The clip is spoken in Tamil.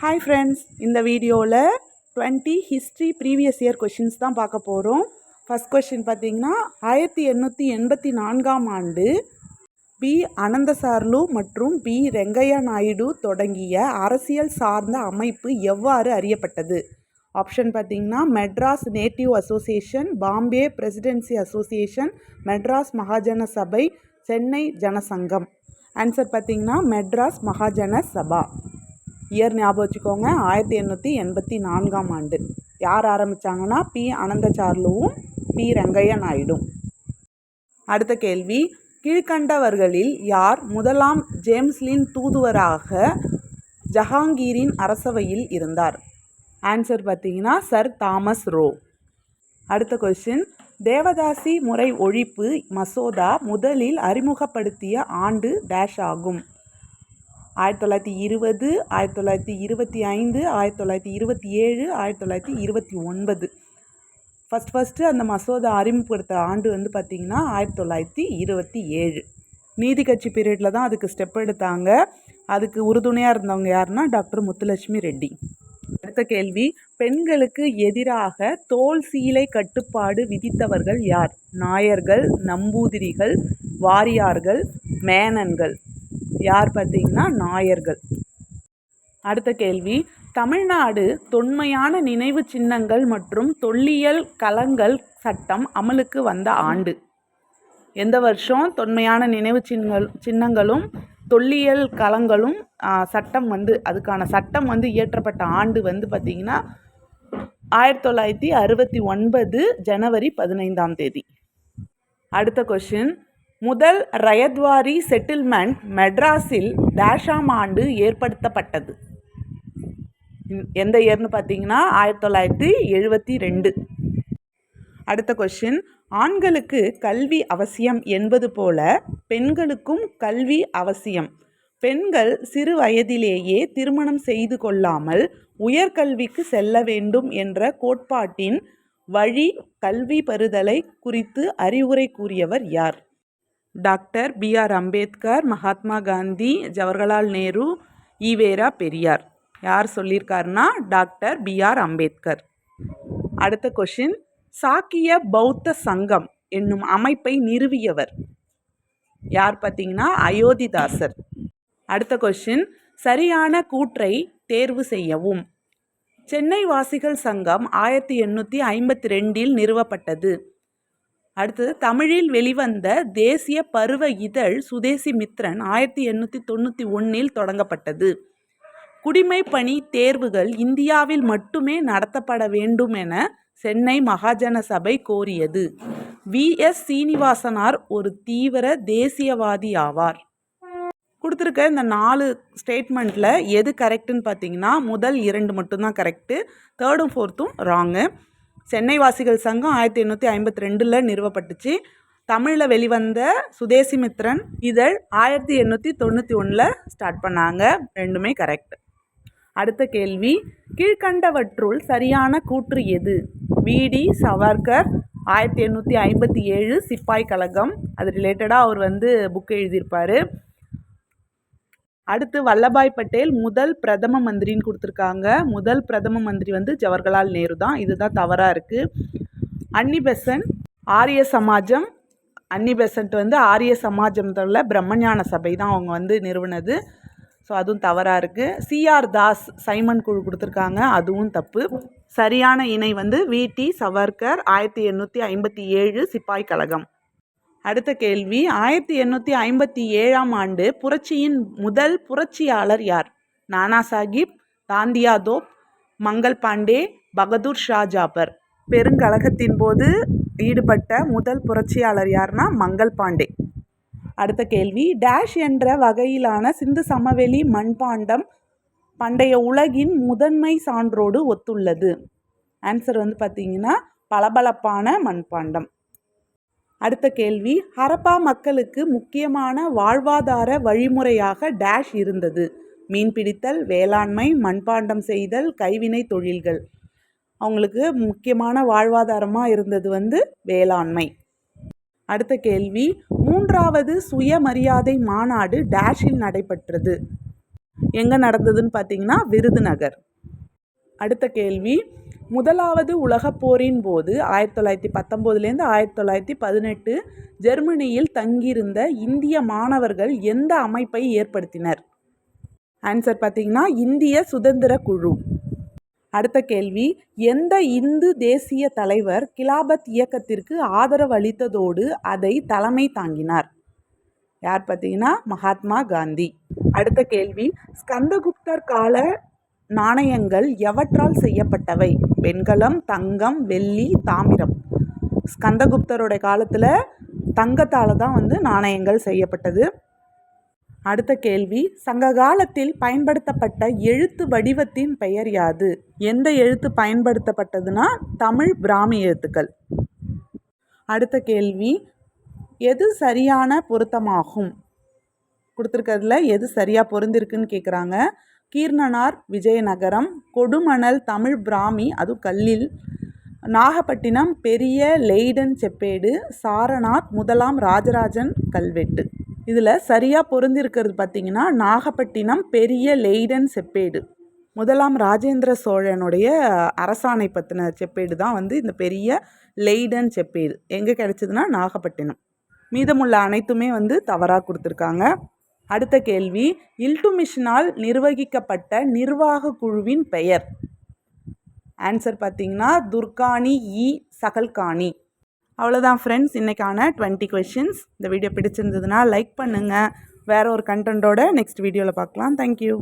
ஹாய் ஃப்ரெண்ட்ஸ் இந்த வீடியோவில் twenty history previous year questions தான் பார்க்க போகிறோம் ஃபஸ்ட் கொஷின் பார்த்தீங்கன்னா ஆயிரத்தி எண்ணூற்றி எண்பத்தி நான்காம் ஆண்டு பி அனந்தசார்லு மற்றும் பி ரெங்கையா நாயுடு தொடங்கிய அரசியல் சார்ந்த அமைப்பு எவ்வாறு அறியப்பட்டது? ஆப்ஷன் பார்த்தீங்கன்னா Madras native association Bombay presidency association Madras Mahajana Sabha Chennai Jana Sangh answer பார்த்தீங்கன்னா மெட்ராஸ் மகாஜன சபா இயர் ஞாபகம் வச்சுக்கோங்க ஆயிரத்தி எண்ணூற்றி எண்பத்தி நான்காம் ஆண்டு. யார் ஆரம்பித்தாங்கன்னா பி. அனந்தசார்லுவும் பி. ரங்கையா நாயுடும். அடுத்த கேள்வி கீழ்கண்டவர்களில் யார் முதலாம் ஜேம்ஸ்லின் தூதுவராக ஜஹாங்கீரின் அரசவையில் இருந்தார்? ஆன்சர் பார்த்தீங்கன்னா சர் தாமஸ் ரோ. அடுத்த கொஸ்டின் தேவதாசி முறை ஒழிப்பு மசோதா முதலில் அறிமுகப்படுத்திய ஆண்டு டேஷ் ஆகும். ஆயிரத்தி தொள்ளாயிரத்தி இருபது ஆயிரத்தி தொள்ளாயிரத்தி இருபத்தி ஐந்து ஆயிரத்தி தொள்ளாயிரத்தி இருபத்தி ஏழு ஆயிரத்தி தொள்ளாயிரத்தி இருபத்தி ஒன்பது. ஃபஸ்ட் ஃபஸ்ட்டு அந்த மசோதா அறிமுகப்படுத்த ஆண்டு வந்து பார்த்திங்கன்னா ஆயிரத்தி தொள்ளாயிரத்தி இருபத்தி ஏழு. நீதி கட்சி பீரியடில் தான் அதுக்கு ஸ்டெப் எடுத்தாங்க. அதுக்கு உறுதுணையாக இருந்தவங்க யாருன்னா டாக்டர் முத்துலட்சுமி ரெட்டி. அடுத்த கேள்வி பெண்களுக்கு எதிராக தோல் சீலை கட்டுப்பாடு விதித்தவர்கள் யார்? நாயர்கள் நம்பூதிரிகள் வாரியார்கள் மேனன்கள். யார் பார்த்தீங்கன்னா நாயர்கள். அடுத்த கேள்வி தமிழ்நாடு தொன்மையான நினைவு சின்னங்கள் மற்றும் தொல்லியல் கலங்கள் சட்டம் அமலுக்கு வந்த ஆண்டு. எந்த வருஷம் தொன்மையான நினைவு சின்னங்கள் சின்னங்களும் தொல்லியல் களங்களும் சட்டம் வந்து அதுக்கான சட்டம் வந்து இயற்றப்பட்ட ஆண்டு வந்து பார்த்திங்கன்னா ஆயிரத்தி தொள்ளாயிரத்தி அறுபத்தி ஒன்பது ஜனவரி பதினைந்தாம் தேதி. அடுத்த கொஷின் முதல் ரயத்வாரி செட்டில்மெண்ட் மெட்ராஸில் டேஷாம் ஆண்டு ஏற்படுத்தப்பட்டது. எந்த இயர்னு பார்த்தீங்கன்னா ஆயிரத்தி தொள்ளாயிரத்தி எழுபத்தி ரெண்டு. அடுத்த கொஷின் ஆண்களுக்கு கல்வி அவசியம் என்பது போல பெண்களுக்கும் கல்வி அவசியம். பெண்கள் சிறு வயதிலேயே திருமணம் செய்து கொள்ளாமல் உயர்கல்விக்கு செல்ல வேண்டும் என்ற கோட்பாட்டின் வழி கல்வி பெறுதலை குறித்து அறிவுரை கூறியவர் யார்? Doctor B R Ambedkar Mahatma Gandhi Jawaharlal Nehru EVR Periyar. யார் சொல்லியிருக்காருன்னா டாக்டர் பி ஆர் அம்பேத்கர். அடுத்த கொஷின் சாக்கிய பௌத்த சங்கம் என்னும் அமைப்பை நிறுவியவர். யார் பார்த்தீங்கன்னா? அயோத்திதாசர். அடுத்த கொஷின் சரியான கூற்றை தேர்வு செய்யவும். சென்னை வாசிகள் சங்கம் ஆயிரத்தி எண்ணூற்றி ஐம்பத்தி ரெண்டில் நிறுவப்பட்டது. அடுத்தது தமிழில் வெளிவந்த தேசிய பருவ இதழ் சுதேசி மித்ரன் ஆயிரத்தி எண்ணூற்றி தொண்ணூற்றி ஒன்றில் தொடங்கப்பட்டது. குடிமை பணி தேர்வுகள் இந்தியாவில் மட்டுமே நடத்தப்பட வேண்டும் என சென்னை மகாஜன சபை கோரியது. வி. எஸ். சீனிவாசனார் ஒரு தீவிர தேசியவாதி ஆவார். கொடுத்துருக்க இந்த நாலு ஸ்டேட்மெண்ட்டில் எது கரெக்டுன்னு பார்த்தீங்கன்னா முதல் இரண்டு மட்டும்தான் கரெக்டு தேர்டும் ஃபோர்த்தும் ராங்கு சென்னை வாசிகள் சங்கம் ஆயிரத்தி எண்ணூற்றி ஐம்பத்தி ரெண்டில் நிறுவப்பட்டுச்சு. தமிழில் வெளிவந்த சுதேசிமித்ரன் இதழ் ஆயிரத்தி எண்ணூற்றி தொண்ணூற்றி ஒன்றில் ஸ்டார்ட் பண்ணாங்க. ரெண்டுமே கரெக்ட் அடுத்த கேள்வி கீழ்கண்டவற்றுள் சரியான கூற்று எது? விடி சவர்கர் ஆயிரத்தி எண்ணூற்றி ஐம்பத்தி ஏழு சிப்பாய் கழகம். அது ரிலேட்டடாக அவர் வந்து புக் எழுதியிருப்பார். அடுத்து வல்லபாய் பட்டேல் முதல் பிரதம மந்திரின்னு கொடுத்துருக்காங்க. முதல் பிரதம மந்திரி வந்து ஜவஹர்லால் நேரு தான். இதுதான் தவறாக இருக்குது அன்னி பெசன்ட் ஆரிய சமாஜம் அன்னி பெசன்ட் வந்து ஆரிய சமாஜத்தில் பிரம்மஞான சபை தான் அவங்க வந்து நிறுவனது. ஸோ அதுவும் தவறாக இருக்குது சிஆர் தாஸ் சைமன் குழு கொடுத்துருக்காங்க. அதுவும் தப்பு. சரியான இணை வந்து விடி சவர்கர் ஆயிரத்தி எண்ணூற்றி ஐம்பத்தி ஏழு சிப்பாய் கழகம். அடுத்த கேள்வி. ஆயிரத்தி எண்ணூற்றி ஐம்பத்தி ஏழாம் ஆண்டு புரட்சியின் முதல் புரட்சியாளர் யார்? நானா சாஹிப் தாந்தியா தோப் மங்கள் பாண்டே பகதூர் ஷா ஜாபர் பெருங்கழகத்தின் போது ஈடுபட்ட முதல் புரட்சியாளர் யார்னா மங்கள் பாண்டே. அடுத்த கேள்வி. டேஷ் என்ற வகையிலான சிந்து சமவெளி மண்பாண்டம் பண்டைய உலகின் முதன்மை சான்றோடு ஒத்துள்ளது. ஆன்சர் வந்து பார்த்தீங்கன்னா பளபளப்பான மண்பாண்டம். அடுத்த கேள்வி ஹரப்பா மக்களுக்கு முக்கியமான வாழ்வாதார வழிமுறையாக டேஷ் இருந்தது. மீன்பிடித்தல் வேளாண்மை மண்பாண்டம் செய்தல் கைவினை தொழில்கள். அவங்களுக்கு முக்கியமான வாழ்வாதாரமாக இருந்தது வந்து வேளாண்மை. அடுத்த கேள்வி மூன்றாவது சுயமரியாதை மாநாடு டேஷில் நடைபெற்றது. எங்கே நடந்ததுன்னு பார்த்தீங்கன்னா விருதுநகர். அடுத்த கேள்வி முதலாவது உலகப் போரின் போது ஆயிரத்தி தொள்ளாயிரத்தி பத்தொம்போதுலேருந்து ஆயிரத்தி தொள்ளாயிரத்தி பதினெட்டு ஜெர்மனியில் தங்கியிருந்த இந்திய மாணவர்கள் எந்த அமைப்பை ஏற்படுத்தினர்? ஆன்சர் பார்த்தீங்கன்னா இந்திய சுதந்திர குழு. அடுத்த கேள்வி எந்த இந்து தேசிய தலைவர் கிலாபத் இயக்கத்திற்கு ஆதரவு அளித்ததோடு அதை தலைமை தாங்கினார்? யார் பார்த்தீங்கன்னா மகாத்மா காந்தி. அடுத்த கேள்வி ஸ்கந்தகுப்தர் கால நாணயங்கள் எவற்றால் செய்யப்பட்டவை? வெண்கலம் தங்கம் வெள்ளி தாமிரம். ஸ்கந்தகுப்தருடைய காலத்தில் தங்கத்தால் தான் வந்து நாணயங்கள் செய்யப்பட்டது. அடுத்த கேள்வி சங்க காலத்தில் பயன்படுத்தப்பட்ட எழுத்து வடிவத்தின் பெயர் யாது? எந்த எழுத்து பயன்படுத்தப்பட்டதுன்னா தமிழ் பிராமி எழுத்துக்கள். அடுத்த கேள்வி எது சரியான பொருத்தமாகும்? கொடுத்துருக்கிறதுல எது சரியாக பொருந்திருக்குன்னு கேட்குறாங்க கீர்ணனார் விஜயநகரம் கொடுமணல் தமிழ் பிராமி அது கல்லில் நாகப்பட்டினம் பெரிய லெய்டன் செப்பேடு சாரநாத் முதலாம் ராஜராஜன் கல்வெட்டு. இதில் சரியாக பொருந்திருக்கிறது பார்த்தீங்கன்னா நாகப்பட்டினம் பெரிய லெய்டன் செப்பேடு. முதலாம் ராஜேந்திர சோழனுடைய அரசாணை பற்றின செப்பேடு தான் வந்து இந்த பெரிய லெய்டன் செப்பேடு. எங்கே கிடச்சிதுன்னா நாகப்பட்டினம். மீதமுள்ள அனைத்துமே வந்து தவறாக கொடுத்துருக்காங்க. அடுத்த கேள்வி. இல்டுமிஷனால் நிர்வகிக்கப்பட்ட நிர்வாக குழுவின் பெயர். ஆன்சர் பார்த்தீங்கன்னா துர்கானி இ. சகல்கானி. அவ்வளோதான் ஃப்ரெண்ட்ஸ் இன்றைக்கான டுவெண்ட்டி கொஷின்ஸ் இந்த வீடியோ பிடிச்சிருந்ததுன்னா லைக் பண்ணுங்கள் வேறு ஒரு கண்டென்ட்டோட நெக்ஸ்ட் வீடியோவில் பார்க்கலாம். தேங்க்யூ